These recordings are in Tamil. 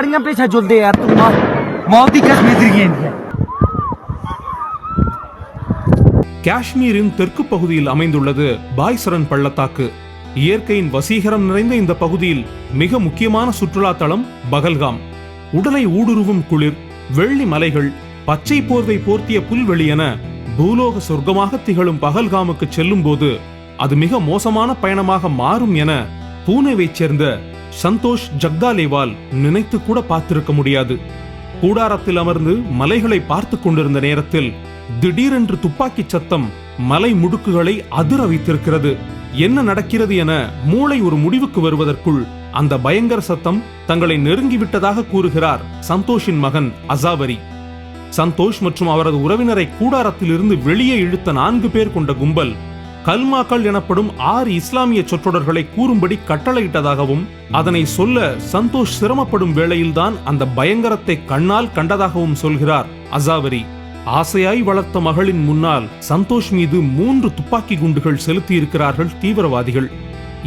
गाड़ियां पीछे चलते यार तुम मौत मौत की कसम इधर की है காஷ்மீரின் தெற்கு பகுதியில் அமைந்துள்ளது பாய்சரன் பள்ளத்தாக்கு இயற்கையின் வசீகரம் நிறைந்த இந்த பகுதியில் மிக முக்கியமான சுற்றுலா தலம் பகல்காம் உடலை ஊடுருவும் குளிர் வெள்ளி மலைகள் பச்சை போர்வை போர்த்திய புல்வெளி என பூலோக சொர்க்கமாக திகழும் பகல்காமுக்கு செல்லும் போது அது மிக மோசமான பயணமாக மாறும் என பூனேவைச் சேர்ந்த சந்தோஷ் ஜக்தாலேவால் நினைத்து கூட பார்த்திருக்க முடியாது. கூடாரத்தில் அமர்ந்து மலைகளை பார்த்து கொண்டிருந்த நேரத்தில் திடீரென்று துப்பாக்கி சத்தம் மலை முடுக்குகளை அதிர வைத்திருக்கிறது. என்ன நடக்கிறது என மூளை ஒரு முடிவுக்கு வருவதற்குள் அந்த பயங்கர சத்தம் தங்களை நெருங்கிவிட்டதாக கூறுகிறார் சந்தோஷின் மகன் அசாவரி. சந்தோஷ் மற்றும் அவரது உறவினரை கூடாரத்திலிருந்து வெளியே இழுத்த நான்கு பேர் கொண்ட கும்பல் கல்மாக்கள் எனப்படும் ஆறு இஸ்லாமிய சொற்றொடர்களை கூறும்படி கட்டளையிட்டதாகவும் அதனை சொல்ல சந்தோஷ் சிரமப்படும் வேளையில்தான் அந்த பயங்கரத்தை கண்ணால் கண்டதாகவும் சொல்கிறார் அசாவரி. ஆசையாய் வளர்த்த மகளின் முன்னால் சந்தோஷ் மீது மூன்று துப்பாக்கி குண்டுகள் செலுத்தியிருக்கிறார்கள் தீவிரவாதிகள்.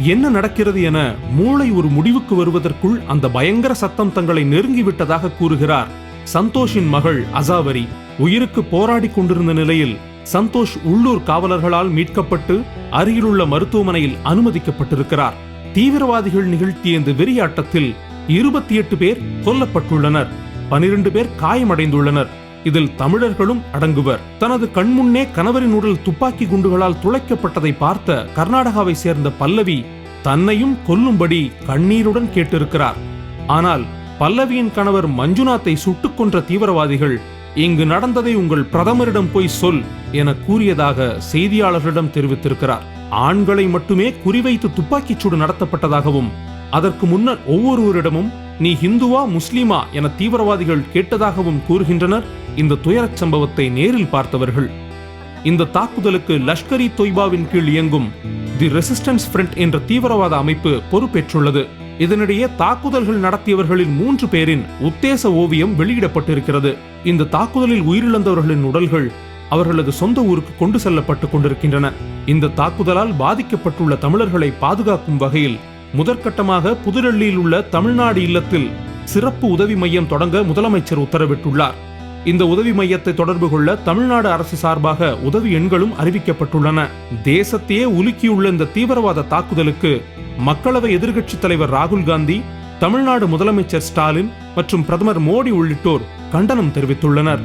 என்ன நடக்கிறது என மூளை ஒரு முடிவுக்கு வருவதற்குள் அந்த பயங்கர சத்தம் தங்களை நெருங்கிவிட்டதாக கூறுகிறார் சந்தோஷின் மகள் அசாவரி. உயிருக்கு போராடி கொண்டிருந்த நிலையில் சந்தோஷ் உள்ளூர் காவலர்களால் மீட்கப்பட்டு அருகிலுள்ள மருத்துவமனையில் அனுமதிக்கப்பட்டிருக்கிறார். தீவிரவாதிகள் நிகழ்த்திய இந்த வெறியாட்டத்தில் இருபத்தி எட்டு பேர் கொல்லப்பட்டுள்ளனர். பனிரெண்டு பேர் காயமடைந்துள்ளனர். இதில் தமிழர்களும் அடங்குவர். தனது கண்முன்னே கணவரின் உடல் துப்பாக்கி குண்டுகளால் துளைக்கப்பட்டதை பார்த்த கர்நாடகாவை சேர்ந்த பல்லவி தன்னையும் கொல்லும்படி கண்ணீருடன் கேட்டிருக்கிறார். ஆனால் பல்லவியின் கணவர் மஞ்சுநாத்தை சுட்டுக் கொன்ற தீவிரவாதிகள் இங்கு நடந்ததை உங்கள் பிரதமரிடம் போய் சொல் என கூறியதாக செய்தியாளர்களிடம் தெரிவித்திருக்கிறார். ஆண்களை மட்டுமே குறிவைத்து துப்பாக்கிச் சூடு நடத்தப்பட்டதாகவும் அதற்கு முன்னர் ஒவ்வொருவரிடமும் நீ ஹிந்துவா முஸ்லிமா என தீவிரவாதிகள் கேட்டதாகவும் கூறுகின்றனர். இந்த துயரச் சம்பவத்தை நேரில் பார்த்தவர்கள். இந்த தாக்குதலுக்கு லஷ்கர் இ தொய்பாவின் கீழ் இயங்கும் தி ரெசிஸ்டன்ஸ் ஃப்ரண்ட் என்ற தீவிரவாத அமைப்பு பொறுப்பேற்றுள்ளது. இதனிடையே தாக்குதல்கள் நடத்தியவர்களில் மூன்று பேரின் உத்தேச ஓவியம் வெளியிடப்பட்டிருக்கிறது. இந்த தாக்குதலில் உயிரிழந்தவர்களின் உடல்கள் அவர்களது சொந்த ஊருக்கு கொண்டு செல்லப்பட்டு கொண்டிருக்கின்றன. இந்த தாக்குதலால் பாதிக்கப்பட்டுள்ள தமிழர்களை பாதுகாக்கும் வகையில் முதற்கட்டமாக புதுடெல்லியில் உள்ள தமிழ்நாடு இல்லத்தில் சிறப்பு உதவி மையம் தொடங்க முதலமைச்சர் உத்தரவிட்டுள்ளார். இந்த உதவி மையத்தை தொடர்பு கொள்ள தமிழ்நாடு அரசு சார்பாக உதவி எண்களும் அறிவிக்கப்பட்டுள்ளன. தேசத்தையே உலுக்கியுள்ள இந்த தீவிரவாத தாக்குதலுக்கு மக்களவை எதிர்க்கட்சித் தலைவர் ராகுல் காந்தி தமிழ்நாடு முதலமைச்சர் ஸ்டாலின் மற்றும் பிரதமர் மோடி உள்ளிட்டோர் கண்டனம் தெரிவித்துள்ளனர்.